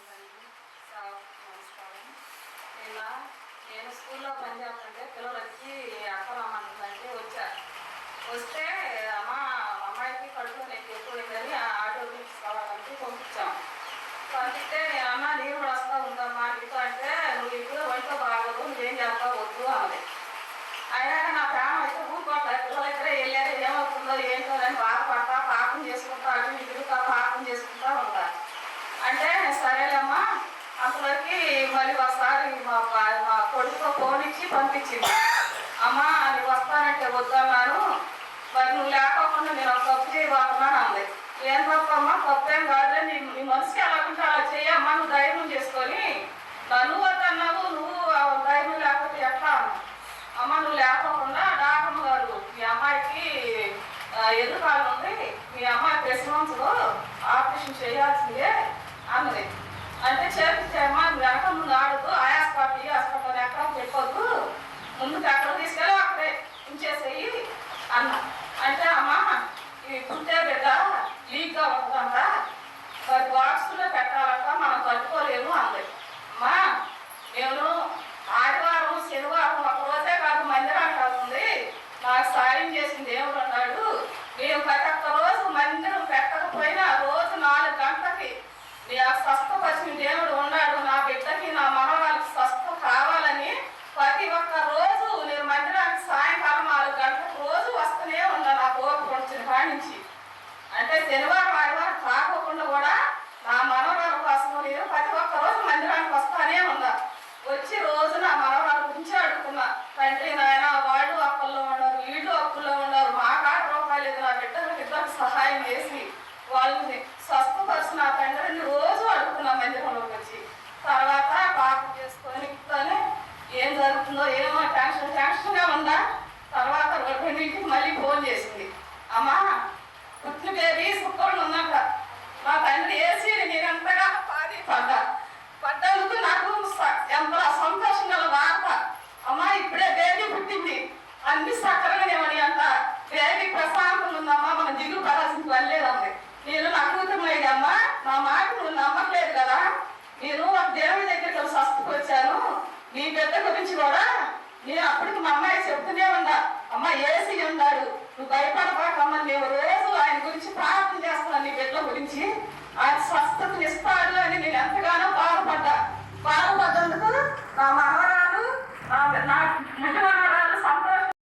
తండ్రి సార్ ఇలా నేను స్కూల్లో పనిచేస్తుంటే పిల్లలకి వచ్చి అక్క రమ్మంటుందంటే వచ్చా వస్తే అమ్మ అమ్మాయికి కడుపు నేను ఎక్కువ ఆ ఆటో తీసుకోవాలంటే పంపించాం. పంపిస్తే సరేలేమ్మా. అంతవరకు మరి ఒకసారి మా మా కొడుకుతో ఫోన్ ఇచ్చి పంపించింది. అమ్మా అది వస్తానంటే వద్దన్నాను. మరి నువ్వు లేకోకుండా నేను ఒక తప్పు చేయబోతున్నాను అంది. ఏం తప్పమ్మా తప్పేం కాదులే. నీ నీ మనసుకి ఎలా ఉంటే అలా చేయమ్మా నువ్వు ధైర్యం చేసుకొని. నన్ను వద్దన్నావు. నువ్వు ధైర్యం లేకపోతే ఎట్లా? అమ్మ నువ్వు లేకోకుండా డాక్టర్ గారు మీ అమ్మాయికి ఆ, ఎదురుకాలు ఉంది. మీ అమ్మాయి ప్రెసిడెన్స్లో ఆపరేషన్ చేయాల్సిందే. బాక్స్లో పెట్టాలంట మనం తట్టుకోలేము అంది అమ్మా నేను ఆదివారం శనివారం ఒక రోజే కాదు మందిరానికి వెళ్తుంది. నాకు సాయం చేసిన దేవుడు అన్నాడు నేను ప్రతి ఒక్క రోజు మందిరం పెట్టకపోయినా రోజు నాలుగు గంటలకి నీ ఆ స్వస్థపరిచిన దేవుడు ఉన్నాడు. నా బిడ్డకి నా మనవాళ్ళకి స్వస్థ కావాలని ప్రతి ఒక్క రోజు నేను మందిరానికి సాయంకాలం నాలుగు గంటలకు రోజు వస్తూనే ఉన్నా. నా కోరిక వచ్చిన కానించి అంటే శనివారం ఆదివారం కాకోకుండా కూడా నా మనవరాల కోసం నేను ప్రతి ఒక్క రోజు మందిరానికి వస్తానే ఉన్నా వచ్చి రోజు నా మనవరాల గురించి అడుగుతున్నా తండ్రి నాయన వాళ్ళు అప్పుల్లో ఉన్నారు వీళ్ళు అప్పుల్లో ఉన్నారు మా కాడ రూపాయలు లేదు నా బిడ్డలకు ఇద్దరికి సహాయం చేసి వాళ్ళని స్వస్థపరిచి నా తండ్రిని రోజు అడుగుతున్నా మందిరంలోకి వచ్చి. తర్వాత పాపం చేసుకొని తనే ఏం జరుగుతుందో ఏమో టెన్షన్ టెన్షన్గా ఉందా? తర్వాత రెండింటికి మళ్ళీ ఫోన్ చేసింది అమ్మా పుట్టిన బేబీ సుఖంగా ఉందంట మా తండ్రి వేసి నేను ఎంతగా పాడి పడ్డా పడ్డందుకు నాకు స- ఎంత సంతోషం గల వార్త అమ్మా ఇప్పుడే బేబీ పుట్టింది అన్ని సక్రమనే అని అంట బేబీ ప్రశాంతంగా ఉందమ్మా మన దిగులు పడాల్సిన పని లేదండి నేను నా కూతురులేదు అమ్మా నా మాట నువ్వు నమ్మట్లేదు కదా నేను ఒక దేవుడి దగ్గరికి స్వస్థకు వచ్చాను నీ బిడ్డ గురించి కూడా నేను అప్పటికి మా అమ్మాయి చెప్తూనే ఉందా అమ్మ ఏసీ ఉన్నాడు. నువ్వు భయపడబాకమ్మ నేను రోజు ఆయన గురించి ప్రార్థన చేస్తున్నాను నీ బిడ్డల గురించి. ఆయన స్వస్థతని ఇస్తాడు అని నేను ఎంతగానో